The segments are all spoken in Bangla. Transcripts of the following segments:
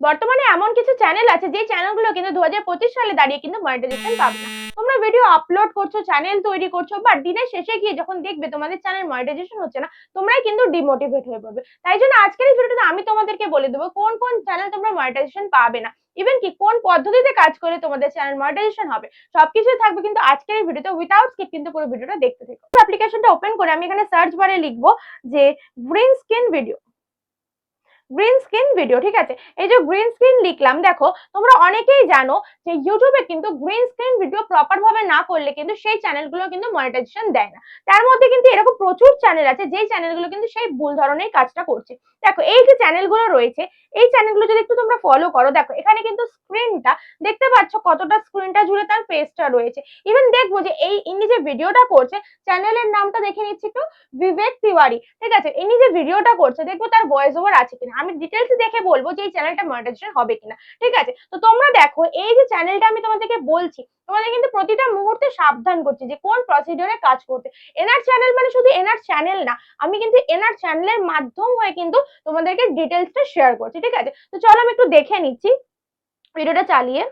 বর্তমানে এমন কিছু চ্যানেল আছে যে চ্যানেলগুলো কিন্তু দুহাজার পঁচিশ সালে দাঁড়িয়ে কিন্তু মনিটাইজেশন পাবে না। তোমরা ভিডিও আপলোড করছ চ্যানেল তৈরি করছ বাট দিনের শেষে গিয়ে যখন দেখবে তোমাদের চ্যানেল মনিটাইজেশন হচ্ছে না, তোমরাই কিন্তু ডিমোটিভেট হয়ে পড়বে। তাই জন্য আজকের এই ভিডিওতে আমি তোমাদেরকে বলে দেবো, কোন কোন চ্যানেল তোমরা মনিটাইজেশন পাবে না ইভেন কি কোন পদ্ধতিতে কাজ করে তোমাদের চ্যানেল মনিটাইজেশন হবে সবকিছু থাকবে কিন্তু আজকের এই ভিডিওতে উইথাউট স্কিপ কিন্তু পুরো ভিডিওটা দেখতে থেকো। অ্যাপ্লিকেশনটা ওপেন করে আমি এখানে সার্চ বারে লিখব যে green screen video green screen video ঠিক আছে? এই যে গ্রিন স্ক্রিন লিখলাম, দেখো, তোমরা অনেকেই জানো যে ইউটিউবে কিন্তু গ্রিন স্ক্রিন ভিডিও প্রপার ভাবে না করলে কিন্তু সেই চ্যানেলগুলো কিন্তু মনিটাইজেশন দেয় না। তার মধ্যে কিন্তু এরকম প্রচুর চ্যানেল আছে, যেই চ্যানেলগুলো কিন্তু সেই ভুল ধরনের কাজটা করছে। দেখো, এই যে চ্যানেলগুলো রয়েছে, এই চ্যানেলগুলো যদি একটু তোমরা ফলো করো, দেখো, এখানে কিন্তু স্ক্রিনটা দেখতে পাচ্ছ কতটা স্ক্রিনটা জুড়ে তার পেজটা রয়েছে। ইভেন দেখব যে এই, ইনি যে ভিডিওটা করছে চ্যানেলের নামটা দেখে নিচ্ছি একটু বিবেক তিওয়ারি ঠিক আছে? ইনি যে ভিডিওটা করছে, দেখব তার ভয়েস ওভার আছে কিনা। আমি ডিটেলস দেখে বলব যে এই চ্যানেলটা মনিটাইজেশন হবে কিনা। ঠিক আছে? তো তোমরা দেখো, এই যে চ্যানেলটা আমি তোমাদেরকে বলছি, তোমাদের কিন্তু প্রতিটা মুহূর্তে সাবধান করছি যে কোন প্রসিডিওরে কাজ করতে। এনার চ্যানেল মানে শুধু এনার চ্যানেল না, আমি কিন্তু এনার চ্যানেলের মাধ্যম হয়ে কিন্তু তোমাদেরকে ডিটেলসটা শেয়ার করছি, ঠিক আছে? তো চলো আমি একটু দেখে নিচ্ছি ভিডিওটা চালিয়ে।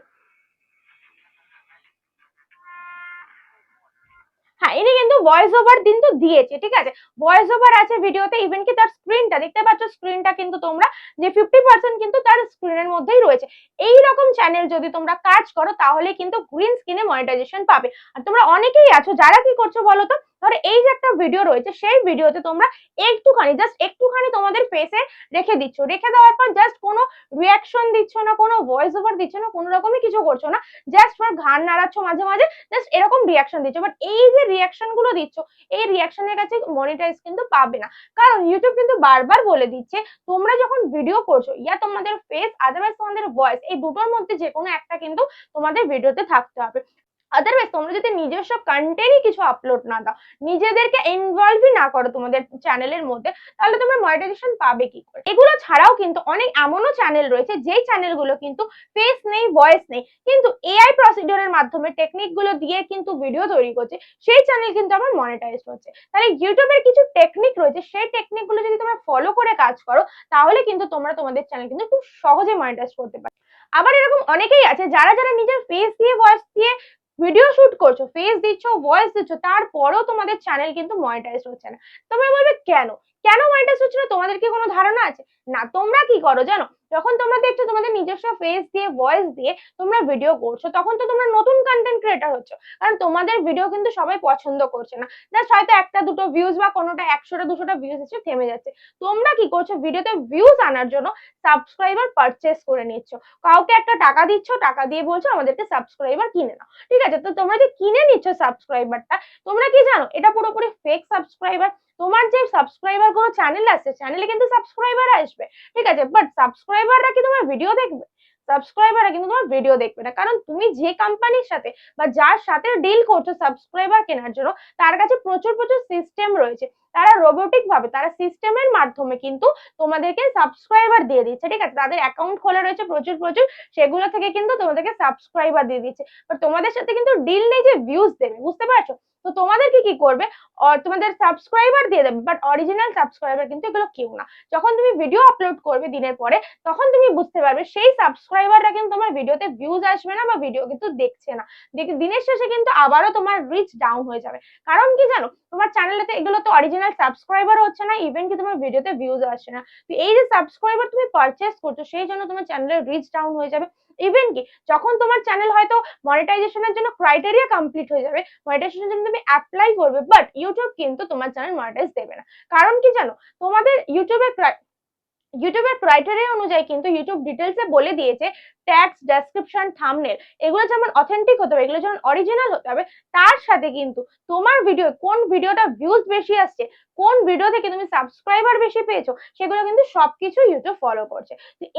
হ্যাঁ ইনি কিন্তু ভয়েস ওভার কিন্তু দিয়েছে, ঠিক আছে? ভয়েস ওভার আছে ভিডিওতে ইভেন কি তার স্ক্রিনটা দেখতে পাচ্ছ স্ক্রিনটা কিন্তু তোমরা, যে ফিফটি পার্সেন্ট কিন্তু তার স্ক্রিনের মধ্যেই রয়েছে। এই রকম চ্যানেল যদি তোমরা কাজ করো, তাহলে কিন্তু গ্রিন স্ক্রিনে মনিটাইজেশন পাবে। আর তোমরা অনেকেই আছো, যারা কি করছ বলো তো ধরো এই যে একটা ভিডিও রয়েছে, সেই ভিডিওতে তোমরা একটুখানি জাস্ট একটুখানি তোমাদের ফেসে রেখে দিচ্ছ। রেখে দেওয়ার পর জাস্ট কোনো রিয়াকশন দিচ্ছ না, কোনো ভয়েস ওভার দিচ্ছ না, কোনো রকমই কিছু করছ না। জাস্ট তোমার ঘাড় নাড়াচ্ছ মাঝে মাঝে জাস্ট এরকম রিয়াকশন দিচ্ছ। বাট এই যে রিয়াকশনগুলো দিচ্ছ, এই রিয়াকশনের কাছে মনিটাইজ কিন্তু পাবে না। কারণ ইউটিউব কিন্তু বারবার বলে দিচ্ছে, তোমরা যখন ভিডিও করছ, ইয়া তোমাদের ফেস আদারওয়াইজ তোমাদের ভয়েস এই দুটোর মধ্যে যে কোনো একটা কিন্তু তোমাদের ভিডিওতে থাকতে হবে। আদারওয়াইজ তোমরা যদি নিজস্ব কন্টেন্টই কিছু আপলোড না দাও, নিজেদেরকে ইনভলভই না করো তোমাদের চ্যানেলের মধ্যে, তাহলে তোমরা মনিটাইজেশন পাবে কি করে? এগুলো ছাড়াও কিন্তু অনেক এমনও চ্যানেল রয়েছে, যেই চ্যানেলগুলো কিন্তু ফেস নেই ভয়েস নেই, কিন্তু এআই প্রসিডিওরের মাধ্যমে টেকনিকগুলো দিয়ে কিন্তু ভিডিও তৈরি করছে, সেই চ্যানেল কিন্তু আমার মনিটাইজ হচ্ছে। তাহলে ইউটিউবের কিছু টেকনিক রয়েছে, সেই টেকনিকগুলো যদি তোমরা ফলো করে কাজ করো, তাহলে কিন্তু তোমরা তোমাদের চ্যানেল কিন্তু খুব সহজে মনিটাইজ করতে পারো আবার এরকম অনেকেই আছে, যারা যারা নিজের ফেস দিয়ে ভয়েস দিয়ে ভিডিও শুট করছ ফেস দিচ্ছ ভয়েস দিচ্ছ, তারপরেও তোমাদের চ্যানেল কিন্তু মনিটাইজ হচ্ছে না। তোমরা বলবে, কেন? কেন মনিটাইজ হচ্ছে না? তোমাদের কি কোনো ধারণা আছে? না, তোমরা কি করো জানো? যখন তোমরা দেখছ তোমাদের নিজস্ব ফেস দিয়ে ভয়েস দিয়ে তোমরা ভিডিও করছ, তখন তো তোমরা নতুন কন্টেন্ট ক্রিয়েটার হচ্ছ। কারণ তোমাদের ভিডিও কিন্তু সবাই পছন্দ করছে না। জাস্ট হয়তো একটা, দুটো ভিউজ বা কোনোটা একশোটা, দুশোটা ভিউজ এসে থেমে যাচ্ছে। তোমরা কি করছ? ভিডিওতে ভিউজ আনার জন্য সাবস্ক্রাইবার পারচেস করে নিচ্ছ। কাউকে একটা টাকা দিচ্ছ, টাকা দিয়ে বলছো আমাদেরকে সাবস্ক্রাইবার কিনে নাও। ঠিক আছে? তো তোমরা যে কিনে নিচ্ছ সাবস্ক্রাইবারটা তোমরা কি জানো? এটা পুরোপুরি ফেক সাবস্ক্রাইবার তোমার যে সাবস্ক্রাইবার কোনো চ্যানেল আছে চ্যানেলে কিন্তু সাবস্ক্রাইবার আসবে, ঠিক আছে? বাট সাবস্ক্রাইবাররা কি তোমার ভিডিও দেখবে? সাবস্ক্রাইবাররা কিন্তু তোমার ভিডিও দেখবে না। কারণ তুমি যে কোম্পানির সাথে বা যার সাথে ডিল করছ সাবস্ক্রাইবার কেনার জন্য, তার কাছে প্রচুর প্রচুর সিস্টেম রয়েছে। তারা রোবোটিক ভাবে, তারা সিস্টেমের মাধ্যমে কিন্তু তোমাদেরকে সাবস্ক্রাইবার দিয়ে দিচ্ছে, ঠিক আছে? তাদের অ্যাকাউন্ট খোলা রয়েছে প্রচুর প্রচুর, সেগুলো থেকে কিন্তু তোমাদেরকে সাবস্ক্রাইবার দিয়ে দিচ্ছে। বাট তোমাদের সাথে কিন্তু ডিল নেই যে ভিউজ দেবে, বুঝতে পারছ? তো তোমাদেরকে কি করবে? তোমাদের সাবস্ক্রাইবার দিয়ে দেবে বাট অরিজিনাল সাবস্ক্রাইবার কিন্তু এগুলো কেউ না। যখন তুমি ভিডিও আপলোড করবে দিনের পরে, তখন তুমি বুঝতে পারবে সেই সাবস্ক্রাইবাররা কিন্তু তোমার ভিডিওতে ভিউজ আসবে না বা ভিডিও কিন্তু দেখছে না। দিনের শেষে কিন্তু আবারও তোমার রিচ ডাউন হয়ে যাবে। কারণ কি জানো? তোমার চ্যানেলেতে এগুলো তো অরিজিনাল সাবস্ক্রাইবার হচ্ছে না ইভেন কি তোমার ভিডিওতে ভিউজ আসছে না। তো এই যে সাবস্ক্রাইবার তুমি পারচেস করছ, সেই জন্য তোমার চ্যানেলের রিচ ডাউন হয়ে যাবে। ইভেন কি, যখন তোমার চ্যানেল হয়তো মনিটাইজেশনের জন্য ক্রাইটেরিয়া কমপ্লিট হয়ে যাবে মনিটাইজেশনের জন্য তুমি অ্যাপ্লাই করবে বাট ইউটিউব কিন্তু তোমার চ্যানেল মনিটাইজ দেবে না। কারণ কি জানো? তোমাদের ইউটিউবের ইউটিউবের ক্রাইটেরিয়া অনুযায়ী কিন্তু ইউটিউব ডিটেলসে বলে দিয়েছে ট্যাক্স ডেসক্রিপশন থামনেল এগুলো যেমন অথেন্টিক হতে হবে, এগুলো যেমন অরিজিনাল হতে হবে, তার সাথে কিন্তু তোমার ভিডিও কোন ভিডিওটা ভিউজ বেশি আসছে, কোন ভিডিও থেকে তুমি সাবস্ক্রাইবার বেশি পেয়েছ, সেগুলো কিন্তু সবকিছু ইউটিউব ফলো করছে।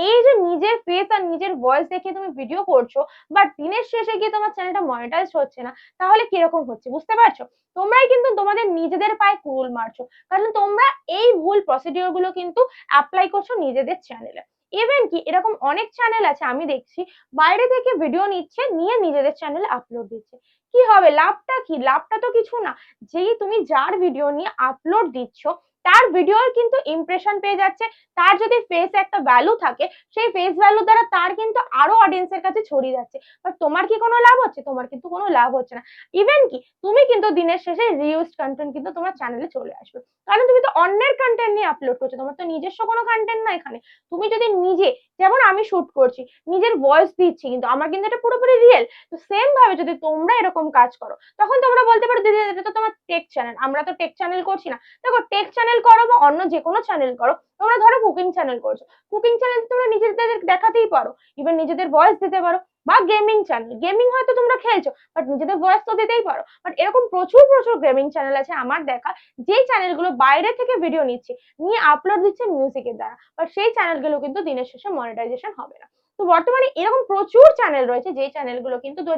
এই যে নিজের ফেস আর নিজের ভয়েস দেখে তুমি ভিডিও করছ বাট দিনের শেষে গিয়ে তোমার চ্যানেলটা মনিটাইজ হচ্ছে না, তাহলে কীরকম হচ্ছে বুঝতে পারছ? তোমরাই কিন্তু তোমাদের নিজেদের পায়ে কুড়ুল মারছো, কারণ তোমরা এই ভুল প্রসিডিওরগুলো কিন্তু অ্যাপ্লাই করছ নিজেদের চ্যানেলে ইভেন কি, এরকম অনেক চ্যানেল আছে, আমি দেখছি, বাইরে থেকে ভিডিও নিচ্ছে, নিয়ে নিজেদের চ্যানেলে আপলোড দিচ্ছে। কি হবে? লাভটা কি? লাভটা তো কিছু না। যেই তুমি যার ভিডিও নিয়ে আপলোড দিচ্ছ তার ভিডিওর কিন্তু ইমপ্রেশন পেয়ে যাচ্ছে। তার যদি ফেস একটা ভ্যালু থাকে, সেই ফেস ভ্যালু দ্বারা তার কিন্তু আরও অডিয়েন্সের কাছে ছড়িয়ে যাচ্ছে। বাট তোমার কি কোনো লাভ হচ্ছে? তোমার কিন্তু কোনো লাভ হচ্ছে না। ইভেন কি, তুমি কিন্তু দিনের শেষে রিউজ কন্টেন্ট কিন্তু তোমার চ্যানেলে চলে আসবে। কারণ তুমি তো অন্যের কন্টেন্ট নিয়ে আপলোড করছ। তোমার তো নিজস্ব কোনো কন্টেন্ট না এখানে। তুমি যদি নিজে, যেমন আমি শুট করছি, নিজের ভয়েস দিচ্ছি কিন্তু আমার কিন্তু এটা পুরোপুরি রিয়েল তো সেম ভাবে যদি তোমরা এরকম কাজ করো, তখন তোমরা বলতে পারো, দিদি, এটা তো তোমার টেক চ্যানেল আমরা তো টেক চ্যানেল করছি না। দেখো টেক চ্যানেল করো বা অন্য যে কোনো চ্যানেল করো, তোমরা ধরো কুকিং চ্যানেল করছ। কুকিং চ্যানেল তোমরা নিজেদের দেখাতেই পারো। ইভেন নিজেদের ভয়েস দিতে পারো বা গেমিং চ্যানেল গেমিং হয়তো তোমরা খেলছো বাট নিজেদের ভয়েস তো দিতেই পারো। বাট এরকম প্রচুর প্রচুর গেমিং চ্যানেল আছে আমার দেখা, যেই চ্যানেলগুলো বাইরে থেকে ভিডিও নিচ্ছে, নিয়ে আপলোড দিচ্ছে মিউজিকের দ্বারা। বাট সেই চ্যানেলগুলো কিন্তু দিনের শেষে মনিটাইজেশন হবে না। তো বর্তমানে এরকম প্রচুর চ্যানেল রয়েছে, যেই চ্যানেলগুলো কিন্তু দু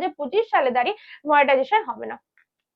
সালে দাঁড়িয়ে মনিটাইজেশন হবে না।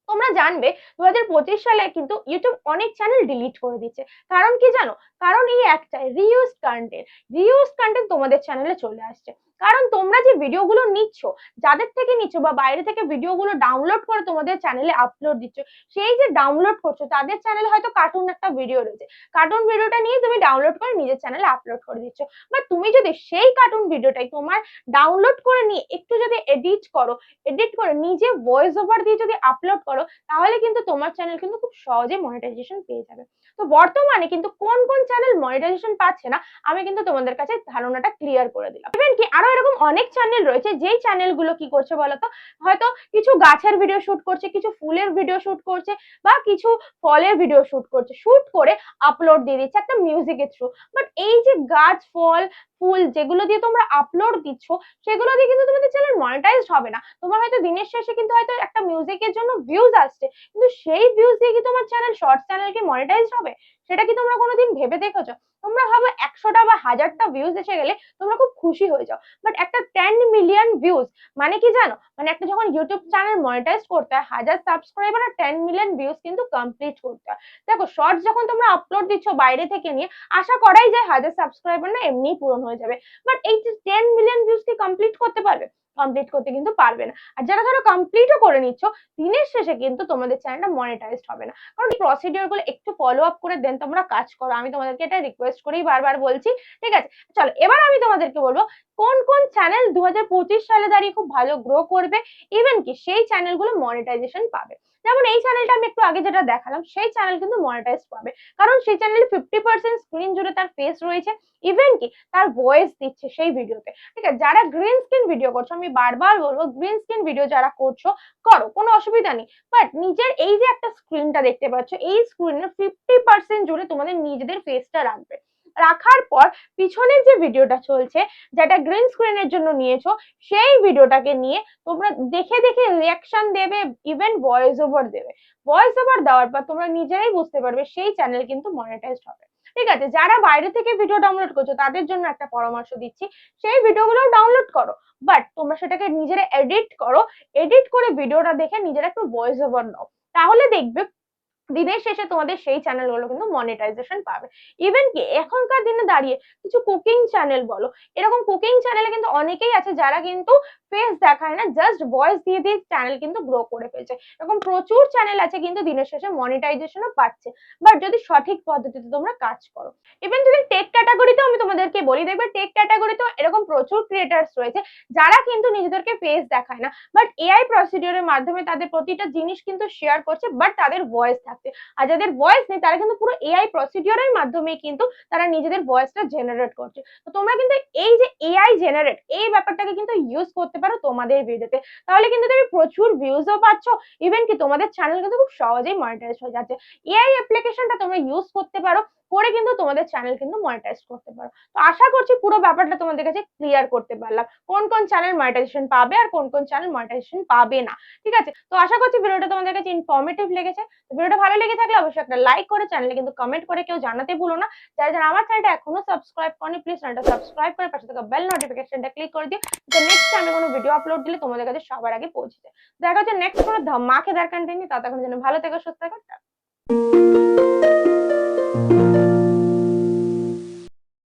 তোমরা জানবে দু হাজার পঁচিশ সালে কিন্তু ইউটিউব অনেক চ্যানেল ডিলিট করে দিচ্ছে কারণ কি জানো? কারণ এই একটাই রিউজ কন্টেন্ট রিউজ কন্টেন্ট তোমাদের চ্যানেলে চলে আসছে। কারণ তোমরা যে ভিডিওগুলো নিচ্ছ, যাদের থেকে নিচ্ছ বা বাইরে থেকে ভিডিওগুলো ডাউনলোড করে তোমাদের চ্যানেলে আপলোড দিচ্ছ, সেই যে ডাউনলোড করছ, তাদের চ্যানেলে হয়তো কার্টুন একটা ভিডিও রয়েছে। কার্টুন ভিডিওটা নিয়ে তুমি ডাউনলোড করে নিজের চ্যানেলে আপলোড করে দিচ্ছ। বা তুমি যদি সেই কার্টুন ভিডিওটাই তোমার ডাউনলোড করে নিয়ে একটু যদি এডিট করো এডিট করে নিজে ভয়েস ওভার দিয়ে যদি আপলোড করো, তাহলে কিন্তু তোমার চ্যানেল কিন্তু খুব সহজে মনিটাইজেশন পেয়ে যাবে। তো বর্তমানে কিন্তু কোন কোন চ্যানেল মনিটাইজেশন পাচ্ছে না, আমি কিন্তু তোমাদের কাছে ধারণাটা ক্লিয়ার করে দিলাম। ইভেন কি আরও এরকম অনেক চ্যানেল রয়েছে, যেই চ্যানেলগুলো কি করছে বলতো? হয়তো কিছু গাছের ভিডিও শুট করছে, কিছু ফুলের ভিডিও শুট করছে, বা কিছু ফলের ভিডিও শুট করছে। শুট করে আপলোড দিয়ে দিচ্ছে একটা মিউজিকের থ্রু বাট এই যে গাছ, ফল, ফুল যেগুলো দিয়ে তোমরা আপলোড দিচ্ছ, সেগুলো দিয়ে কিন্তু তোমাদের চ্যানেল মনিটাইজড হবে না। তোমার হয়তো দিনের শেষে কিন্তু হয়তো একটা মিউজিকের জন্য ভিউজ আসছে। কিন্তু সেই ভিউজ দিয়ে কি তোমার চ্যানেল শর্ট চ্যানেল কি মনিটাইজড হবে? সেটা কি তোমরা কোনোদিন ভেবে দেখেছ? তোমরা ভাবো একশোটা বা হাজারটা ভিউজ এসে গেলে তোমরা খুব খুশি হয়ে যাও। বাট একটা টেন মিলিয়ন ভিউজ মানে কি জানো? মানে একটা যখন ইউটিউব চ্যানেল মনিটাইজ করতে হয়, হাজার সাবস্ক্রাইবার আর টেন মিলিয়ন ভিউজ কিন্তু কমপ্লিট করতে হয়। দেখো শর্টস যখন তোমরা আপলোড দিচ্ছ বাইরে থেকে নিয়ে, আশা করাই যায় হাজার সাবস্ক্রাইবার না এমনিই পূরণ হয়ে যাবে। বাট এই যে টেন মিলিয়ন ভিউজ কি কমপ্লিট করতে পারবে? কমপ্লিট করতে কিন্তু পারবে না। আর যারা ধরো কমপ্লিটও করে নিচ্ছ, দিনের শেষে কিন্তু তোমাদের চ্যানেলটা মনিটাইজড হবে না। কারণ এই প্রসিডিওরগুলো একটু ফলো আপ করে দেন তোমরা কাজ করো। আমি তোমাদেরকে এটা রিকোয়েস্ট করেই বারবার বলছি, ঠিক আছে? চলো, এবার আমি তোমাদেরকে বলব কোন কোন চ্যানেল দু হাজার পঁচিশ সালে দাঁড়িয়ে খুব ভালো গ্রো করবে ইভেন কি সেই চ্যানেলগুলো মনিটাইজেশন পাবে। যেমন এই চ্যানেলটা আমি একটু আগে যেটা দেখালাম, সেই চ্যানেল কিন্তু মনিটাইজ পাবে। কারণ সেই চ্যানেলে ফিফটি পার্সেন্ট স্ক্রিন জুড়ে তার ফেস রয়েছে ইভেন কি তার ভয়েস দিচ্ছে সেই ভিডিওতে ঠিক আছে? যারা গ্রিন স্ক্রিন ভিডিও করছ, আমি বারবার বলব গ্রিন স্ক্রিন ভিডিও যারা করছ, করো, কোনো অসুবিধা নেই। বাট নিজের এই যে একটা স্ক্রিনটা দেখতে পাচ্ছ, এই স্ক্রিনের ফিফটি পার্সেন্ট জুড়ে তোমাদের নিজেদের ফেসটা রাখবে। রাখার পর পিছনের যে ভিডিওটা চলছে, যেটা গ্রিন স্ক্রিনের জন্য নিয়েছো, সেই ভিডিওটাকে নিয়ে তোমরা দেখে দেখে রিয়াকশন দেবে ইভেন ভয়েস ওভার দেবে। ভয়েস ওভার দেওয়ার পর তোমরা নিজেরাই বুঝতে পারবে সেই চ্যানেল কিন্তু মনিটাইজড হবে। ঠিক আছে, যারা বাইরে থেকে ভিডিও ডাউনলোড করছ, তাদের জন্য একটা পরামর্শ দিচ্ছি, সেই ভিডিওগুলো ডাউনলোড করো বাট তোমরা সেটাকে নিজেরা এডিট করো এডিট করে ভিডিওটা দেখে নিজেরা একটু ভয়েস ওভার নাও। তাহলে দেখবে দিনের শেষে তোমাদের সেই চ্যানেলগুলো কিন্তু মনিটাইজেশন পাবে। ইভেন কি, এখনকার দিনে দাঁড়িয়ে কিছু কুকিং চ্যানেল বলো, এরকম কুকিং চ্যানেলে কিন্তু অনেকেই আছে যারা কিন্তু ফেস দেখায় না জাস্ট ভয়েস দিয়ে দিয়ে চ্যানেল কিন্তু গ্রো করে ফেলছে। এরকম প্রচুর চ্যানেল আছে কিন্তু দিনের শেষে মনিটাইজেশনও পাচ্ছে। বাট যদি সঠিক পদ্ধতিতে তোমরা কাজ করো ইভেন যদি টেক ক্যাটাগরিতেও আমি তোমাদেরকে বলি, দেখবে টেক ক্যাটাগরিতেও এরকম প্রচুর ক্রিয়েটার্স রয়েছে, যারা কিন্তু নিজেদেরকে ফেস দেখায় না। বাট এআই প্রসিডিওরের মাধ্যমে তাদের প্রতিটা জিনিস কিন্তু শেয়ার করছে বাট তাদের ভয়েস থাকছে আর যাদের ভয়েস নেই, তারা কিন্তু পুরো এআই প্রসিডিওরের মাধ্যমে কিন্তু তারা নিজেদের ভয়েসটা জেনারেট করছে। তো তোমরা কিন্তু এই যে এআই জেনারেট এই ব্যাপারটাকে কিন্তু ইউজ করতে পারো তোমাদের ভিডিওতে তাহলে কিন্তু তুমি প্রচুর ভিউজও পাচ্ছ। ইভেন কি তোমাদের চ্যানেল কিন্তু খুব সহজেই মনিটাইজ হয়ে যাচ্ছে। এআই অ্যাপ্লিকেশনটা তোমরা ইউজ করতে পারো। করে কিন্তু তোমাদের চ্যানেল কিন্তু মনিটাইজ করতে পারো। তো আশা করছি পুরো ব্যাপারটা তোমাদের কাছে ক্লিয়ার করতে পারলাম। কোন কোন চ্যানেল মনিটাইজেশন পাবে আর কোন কোন চ্যানেল মনিটাইজেশন পাবে না। ঠিক আছে? তো আশা করছি ভিডিওটা তোমাদের কাছে ইনফরমেটিভ লেগেছে। ভিডিওটা ভালো লেগে থাকলে অবশ্যই একটা লাইক করে চ্যানেলে কিন্তু কমেন্ট করে কেউ জানাতে ভুলো না। যারা যারা আমার চ্যানেলটা এখনও সাবস্ক্রাইব করেনি প্লিজ চ্যানেলটা সাবস্ক্রাইব করে পাশে থাকা বেল নোটিফিকেশনটা ক্লিক করে দিও। নেক্সট আমি কোনো ভিডিও আপলোড দিলে তোমাদের কাছে সবার আগে পৌঁছে যায়। দেখা হচ্ছে নেক্সট কোনো ধামাকেদার কন্টেন্ট নিয়ে ততক্ষণ যেন ভালো থেকো, সুস্থ থেকো